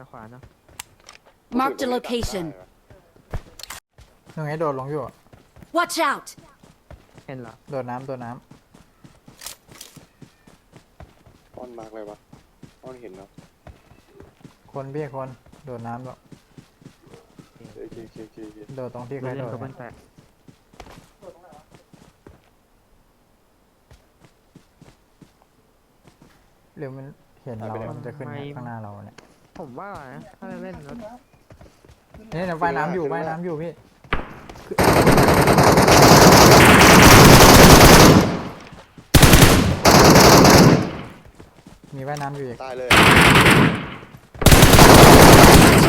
ไปขวาเนาะ Marked a location. ยังไงโดดลงอยู่อะ Watch out! เห็นเหรอ โดดน้ำโดดน้อ้อนมากเลยวะอ้อนเห็นเนาะำคนพี่คนโดดน้ำหรอกโอเคโอเคโอเคโอเคโดดตรงที่ใครเล่โดนดกับเพื่อนนะแตกหรือมันเห็นเรามันจะขึ้นข้างหน้าเราเนี่ย ผมว่านะถ้าจะเล่นรถนี่เดี๋ยวว่ายน้ำอยู่ว่ายน้ำอยู่พี่มีว่ายน้ำอยู่อีกตายเลย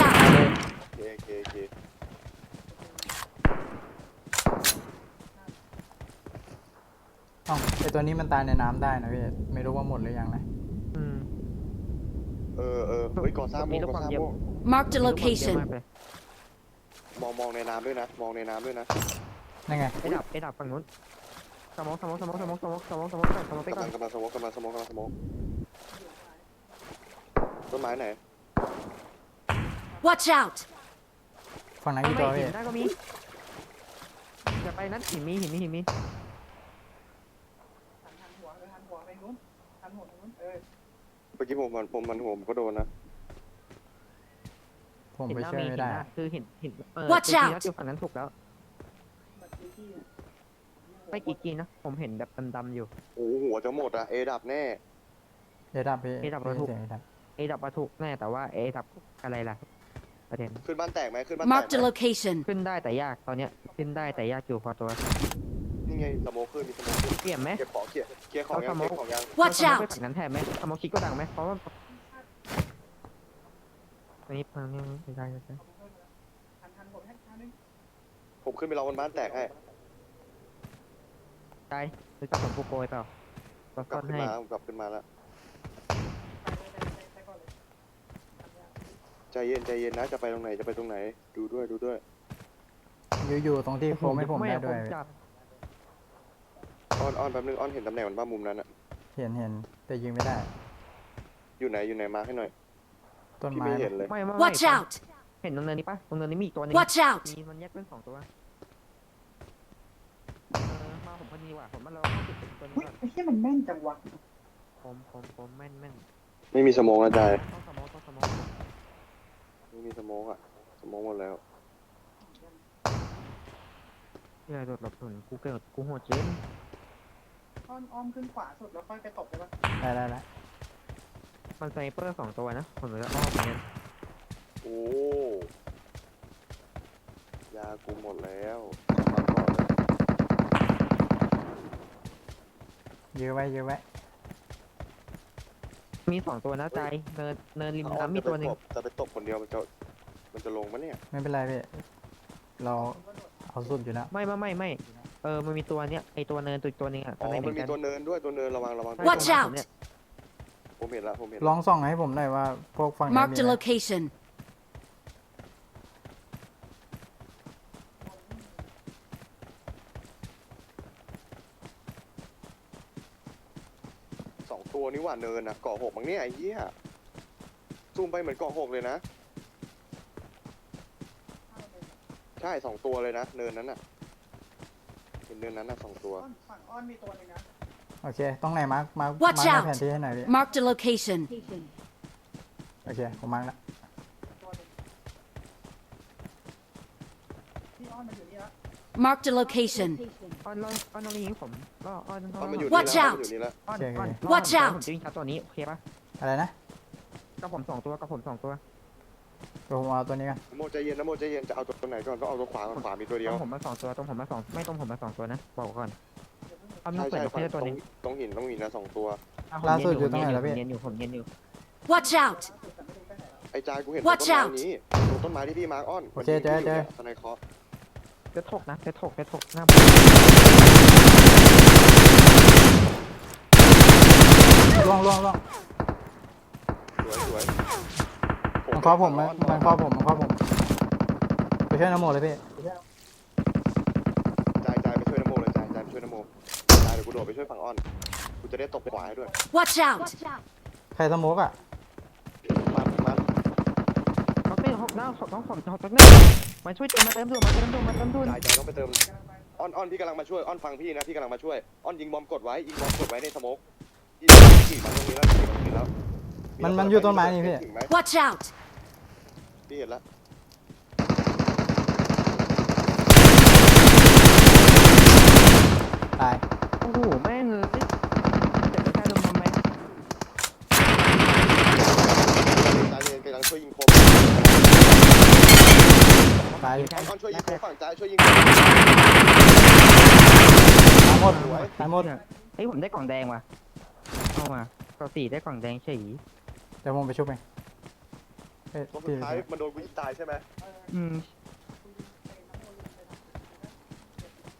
Watch out! โอเคโอเคโอเคอ๋อไอตัวนี้มันตายในน้ำได้นะพี่ไม่รู้ว่าหมดหรือยังนะอืมเออเออเฮ้ยก่อสร้างโมมีงลูกก่อสร้างบอลเยอะโมง Marked a เยอะ location. มากเลยมองมองในน้ำด้วยนะ มองในน้ำด้วยนะนั่นไงไอ้ดับไอ้ดับฝั่งนู้นสมองสมองสมองสมองสมองสมองสมองก่อนสมองไปกำก่อลันงกำลังสมองกำลังสมองกำลังสมองต้นไม้ไหน Watch out! ฝั่งนั้นไม่กี่ตัวหิพี่นได้ก็มีอย่าไปนั้นหินมีหินมีหินมีหันหัวเออหันหัวไปนู้นหันหัวไปนู้นเออเมื่อกี้ผมมันผมมันหัวผมก็โดนนะ ผมหินไปหน้าช่วยมีไม่หินได้หน้าคือหินหินเออ Watch จริงๆ out แล้วอยู่ฝั่งนั้นถูกแล้วบัตรที่อะไม่กี่กีนะผมเห็นแบบดำๆอยู่ โอ้โหหัวจะหมดอะเอดับแน่ เอดับพี่เอดับพี่ถูก เสียงเอดับเอดับมาถูกแน่แต่ว่าเอดับอะไรล่ะประเด็น ขึ้นบ้านแตกไหมขึ้นบ้านแตก Marked a ไหม location. ขึ้นได้แต่ยากตอนเนี้ยขึ้นได้แต่ยากอยู่พอตัวนี่ ไงสโมองขึ้นมีสโมองขึ้นเปลี่ยนไหมเก็บของเก็บเก็บของยังเอาสโมเก็องบของยัง Watch เราสมมติ out! ไปฝั่งนั้นแทนไหมสมองคิดก็ดังไหมเพราะว่าอันนี้พังยังไม่ได้ใช่หันหันหัวให้ข้างนึงผมขึ้นไปรอบนบ้านแตกให้ได้หรือกับผมปูโกยเปล่าก็กลัซ่บอนขึ้นให้มาผมกลับขึ้นมาแล้วไปไปไปไปก่อนเลยหันยาวใจเย็นใจเย็นนะจะไปตรงไหนจะไปตรงไหน ดูด้วยดูด้วยอยู่อยู่ตรงที่โค้งให้ผมได้ด้วยไม่จับ อ้อนอ้อนแป๊บนึงอ้อนเห็นตำแหน่งมันบ้ามุมนั้นอะเห็นเห็นแต่ยิงไม่ได้ อยู่ไหนอยู่ไหนมาให้หน่อยต้นพี่ไม้ไม่เห็นเลยไม่ไม่ Watch ไม่ out! เห็นตรงเนินนี้ปะตรงเนินนี้มีอีกตัวหนึง Watch out! มีมันแยกเป็นสองตัวเออมาผมพอดีว่ะผมมาเราเข้าจุดเป็นตัวนี้อุ้ยก่อนไอ้เหี้ยมันแม่นจังวะผมผมผมแม่นแม่นไม่มีสโมองนะจายต้องสมองต้องสมองไม่มีสโมองอะสโมองหมดแล้วเพื่อโดดหลบหนุนกูเกิดกูโหดจริง อ้อมอ้อมขึ้นขวาสุดแล้วค่อยไปตบได้ปะได้ได้แล้วมันไซเปอร์สองตัวนะผมเลยอ้อมเหมือนกันโอ้ยากูหมดแล้วมาก่อนเลยยื้อไว้ยื้อไว้มีสองตัวนะใจเนินเนินริมอ้อนน้ำมีจะไปตัวหนึ่งตบจะไปตบคนเดียวมันจะมันจะลงปะเนี่ยไม่เป็นไรพี่เราเอาสุดอยู่แล้วไม่ไม่ไม่ไม่ เออมันมีตัวเนี้ยไอตัวเนินตัวอีกตัวหนึงอะอ๋อข้างในเหมัมืนอนมีกันตัวเนินด้วยตัวเนินระวังระวังใช่ Watch ตัว out ผมเนี่ยผมเห็นละผมเห็นละลองส่องให้ผมหน่อยว่าพวกฝั่งไหนมี Marked a อะไร location. สองตัวนี่หว่าเนินอะเกาะหกมั้งเนี่ยไอ้เหี้ยซูมไปเหมือนเกาะหกเลยนะ ใช่สองตัวเลยนะ เนินนั้นอะเห็นเนินนั้นอะสองตัว อ้อนฝั่งอ้อนมีตัวหนึงนะโอเคตรงไหนมาร์คมาร์ค Watch มาร์ค out แผนที่ให้หน่อยพี่ Marked a location. โอเคผมมาร์คแล้วตัวหนึงที่อ้อนมันอยู่นี่ละ Marked a location. อ้อนอ้อนอ้อนต้องยิงผมก็อ้อนอ้อ้อนมันอยู่ Watch นี่แล้ว out มันอยู่นี่แล้วอ้อนโอเคอ้อนโอเค Watch อ้อน out ผมจะยิงชัดตัวนี้โอเคปะอะไรนะกับผมสองตัวกับผมสองตัว เดี๋ยวผมเอาตัวนี้กันนโมใจเย็นนโมใจเย็นจะเอาตัวไหนก่อนต้องเอาตัวขวาก่อนขวามีตัวเดีตยรวงผมมาสองตัวตรงผมมาสองไม่ตรงผมมาสองตัวนะบอกก่อนอ้อนต้ใช่องเปิดใช่เพื่อตัวตรหนึงงตรงหินตรงหินนะสองตัว อะผมล่าสุดเย็นอยู่ตรงไหนแล้วพี่ผมเย็นอยู่ผมเย็นอยู่ Watch out! ไอ้จายกูเห็น Watch ต้นไม้ out นี้ตรงต้นไม้ที่พี่มาร์กอ้อนโอเคเจอเจอสไนเคอร์จะถกนะจะถกจะถกหน้าล่วงล่วงล่วงสวยสวย มันเคาะผมมันมันเคาะผมมันเคาะผมไปช่วยน้ำโมเลยพี่จายจายไปช่วยนโมเลยจายจายไปช่วยนโมจายเดี๋ยวกูโดดไปช่วยฝั่งอ้อน กูจะได้ตบขวาให้ด้วย Watch out! ใครสโมกอะมันมันหน้าศพต้องศพศพจากหน้ามาช่วยเติมมาเติมด่วนมาเติมด่วนมาเติมด่วนจ่ายจ่ายต้องไปเติม อ้อนอ้อนพี่กำลังมาช่วย อ้อนฟังพี่นะ พี่กำลังมาช่วย อ้อนยิงบอมกดไว้ ยิงบอมกดไว้ในสโมกพี่ขี่มันตรงนี้แล้วขี่มันตรงนี้แล้ว มันมันอยู่ต้นไม้นี่พี่ถึงไหม Watch out! พี่เห็นแล้วตาย โอ้โหแม่งเลยเจ็บจะใช้ลมทำไมจ่ายเย็นกำลังช่วยยิงโคมตายอ้อนอ้อนช่วยยิงโคมฝั่งจ่ายช่วยยิงโคมตายหมดตายหมดเฮ้ยผมได้กล่องแดงว่ะเข้ามาต่อสี่ได้กล่องแดงเฉย เดี๋ยวผมไปชุบเองเอ้ยตัวสุพี่ดท้ายมันโดนกูยิงตายใช่ไหมอืม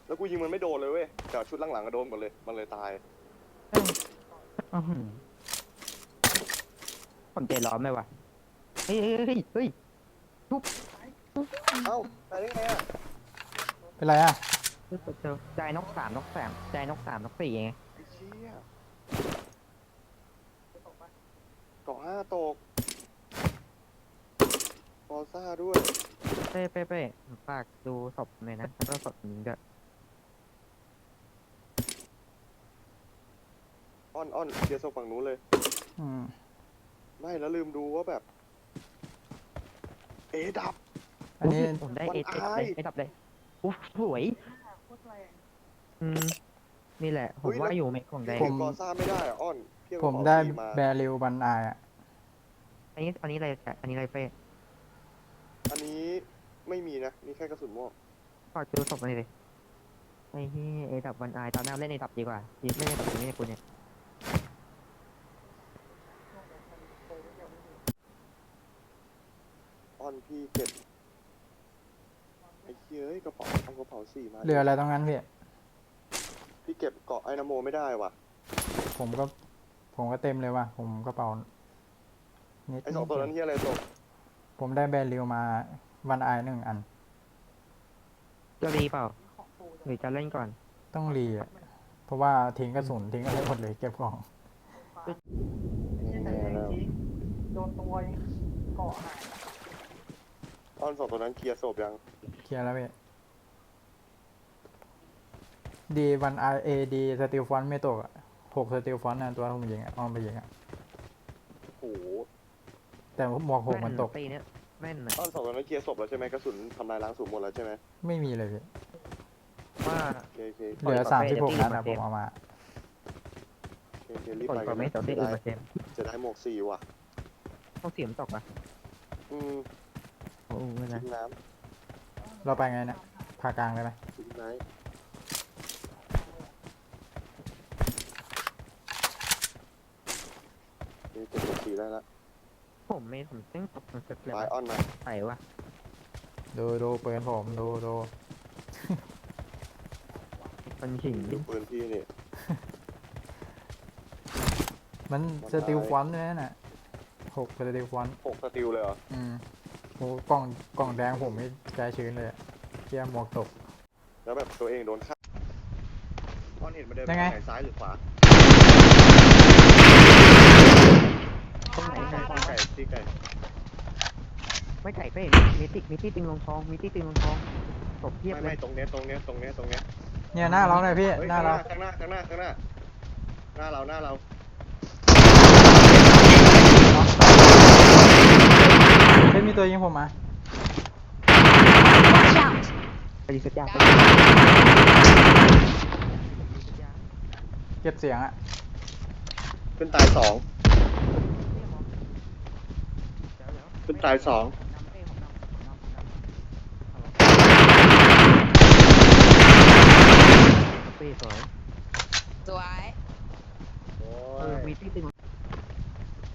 แล้วกูยิงมันไม่โดนเลยเว้ยแต่ชุดหลังๆก็โดนหมดเลยมันเลยตายอื้อหือผมใจร้อนไหมวะเฮ้ยเฮ้ยเฮ้ยเฮ้ยเอ้าตายได้ไงอะเป็นไรอะเจอเจอใจนกสามนกสามใจนกสามนกสี่ไงไอ้เชี่ย เกาะห้าตกฟอซ่าด้วย เป้เป้เป้ฝากดูศพหน่อยนะแล้วก็ศพนี้ด้วยอ้อนอ้อนเคลียร์โซฝั่งนู้นเลย อืมไม่แล้วลืมดูว่าแบบ เอะดับ อันนี้ผมได้มันเอเออายเอดับเลยอุ๊ยสวย โคตรแรงอืม นี่แหละ ผมว่าอยู่เมฆของแดงพี่กอซ่าไม่ได้อะอ้อนพี่เอาผมของได้พี่มาแบริวบันอายอะอันนี้อันนี้อะไรจะอันนี้อะไรเป้อันนี้ไม่มีนะมีแค่กระสุนม่วงฝากดูศพมาเลยไอ้ที่เอดับวันไอตอนหน้าเล่นเอดับดีกว่าเล่นเอดับนี้เนี่ยคุณเนี่ยอ้อนพี่เก็บไอ้เหี้ยเอ้ยกระเป๋าเอากระเป๋าสี่มาเหลืออะไรตรงนั้นพี่ พี่เก็บเกาะไอนาโมไม่ได้ว่ะ ผมก็ ผมก็เต็มเลยว่ะ ผมกระเป๋านิดไอสองตัวนั้นเหี้ยอะไรตกผมได้แบริวมาวันอายหนึ่งอัน จะรีเปล่า หรือจะเล่นก่อน ต้องรีอะเพราะว่าทิ้งกระสุนทิ้งอะไรหมดเลยเก็บของไม่ใช่แต่แรงจริงโดนตัวยังเกาะหายอ้อนสองตัวนั้นเคลียร์ศพยัง เคลียร์แล้วพี่ ดีวันไอเอดีสติลฟอนต์ไม่ตกอะหกสติลฟอนต์นะตัวผมยิงอะอ้อมไปยิงอะโอ้โหแต่หมวกหกมันตก ตีเนี่ยแม่นนะอ้อนสองตัวนั้นเคลียร์ศพแล้วใช่ไหมกระสุนทำลายล้างสูงหมดแล้วใช่ไหมไม่มีเลยพี่ว่า โอเคโอเคเหลือปล่สาอมยสิบหกปล่นัอยดไปนะผมเอามา โอเคโอเครีบกดไปก่กัอนนไม่นะต่อที่จะอื่นได้มาเต็มจะได้หมวกสี่ว่ะ ต้องเสียมตกอะอืมโอ้โหไม่นะทิ้งน้เราไปไงเนี่ยพากลางได้ไหมำทิ้งไนท์ เก็บหมวกสี่ได้ละผมไม่ผมต้องตกมันเสร็จเลยบายอ้อนมาใส่วะดูดูเปิดผมดูดูมันหิงดูปืนพี่นี่มันสติลฟอนต์ด้วยน่ะหกสติลฟอนต์หกสติลเลยเหรอ อืมโอ้กล่องกล่องแดงผมไม่ใจชื้นเลยอะเทียหมวกตก แล้วแบบตัวเองโดนฆ่าอ้อนเห็นมันเดินไปยังไง ทางไหนซ้ายหรือขวา ตรงไหนไหน ที่ไก่ที่ไก่ไม่ไก่เป้มีติ๊กมีติ๊กติงลงทองมีติ๊กติงลงทองตบเทียบไม่เลไม่ยตรงเนี้ยตรงเนี้ยตรงเนี้ยตรงเนี้ยเนี่ยหน้าเราเลยพี่เฮ้ยหน้าเราข้างหน้าข้างหน้าข้างหน้าข้างหน้าหน้าเราหน้าเราเฮ้ยมีตัวยิงผมมา Watch out! ไปดีสุดยอดเก็บเสียงอะขึ้นตายสอง ขึ้นตายสองเป้สวยสวยโอ้เออยมีติ๊กติง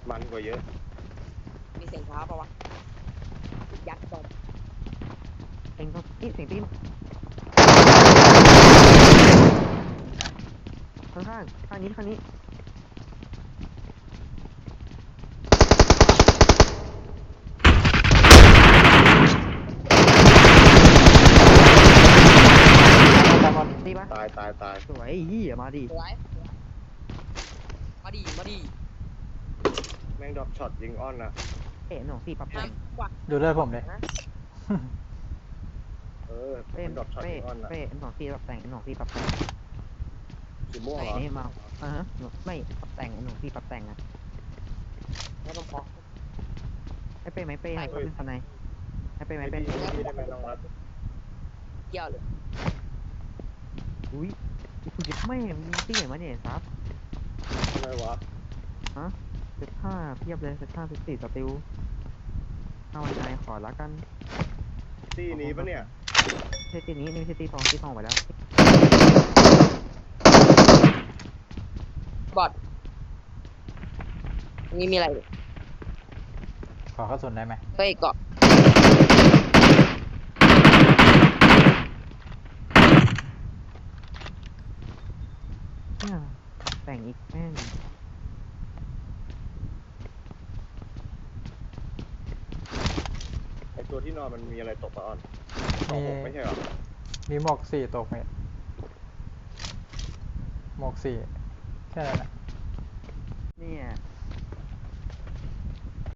มันกว่าเยอะ มีเสียงเท้าปะวะยัดตบเองก็นี่เสียงตีนข้างข้างข้างนี้ข้างนี้ ตามบอล ตี ปะตายตายตายสวยเฮียมาดิสวยมาดีมาดีแม่งดรอปช็อตยิงอ้อนนะเป้หนองสี่ปรับแต่งกว่าดูเลือดผมเลย เออเป้มันดรอปช็อตเป้ออนอะเป้หนองสี่ปรับแต่งหนองสี่ปรับแต่งสีม่วงไอ้เหรอนี่มาอ่าฮะหนูไม่ปรับแต่งหนองสี่ปรับแต่งอะไม่ต้องพอไอ้เป้ไหมเป้ให้เขาเป็นคนไหนไอ้เป้ไหมไม่เป้พี่ไม่พี่ได้ไหมน้องรัฐเกี่ยวเลย อุ้ยคุณยึดไม่มีตี้เหรอวะเนี่ยซับทำไมวะเซตห้าเทียบเลยเซตห้าเซตสี่สติลเอาวันไอขอละกันตีนี้ปะเนี่ยเซตตีนี้นี่ไม่ใช่ตีทองตีทองไปแล้วบอดอันนี่มีอะไรอยู่ขอกระสุนได้ไหมเฮ้ยเกาะ เนี่ย แต่งอีกแม่งไอตัวที่นอนมันมีอะไรตกปะออนสองหกไม่ใช่เหรอมีหมวกสี่ตกไหมหมวกสี่แค่นั้นแหละเนี่ย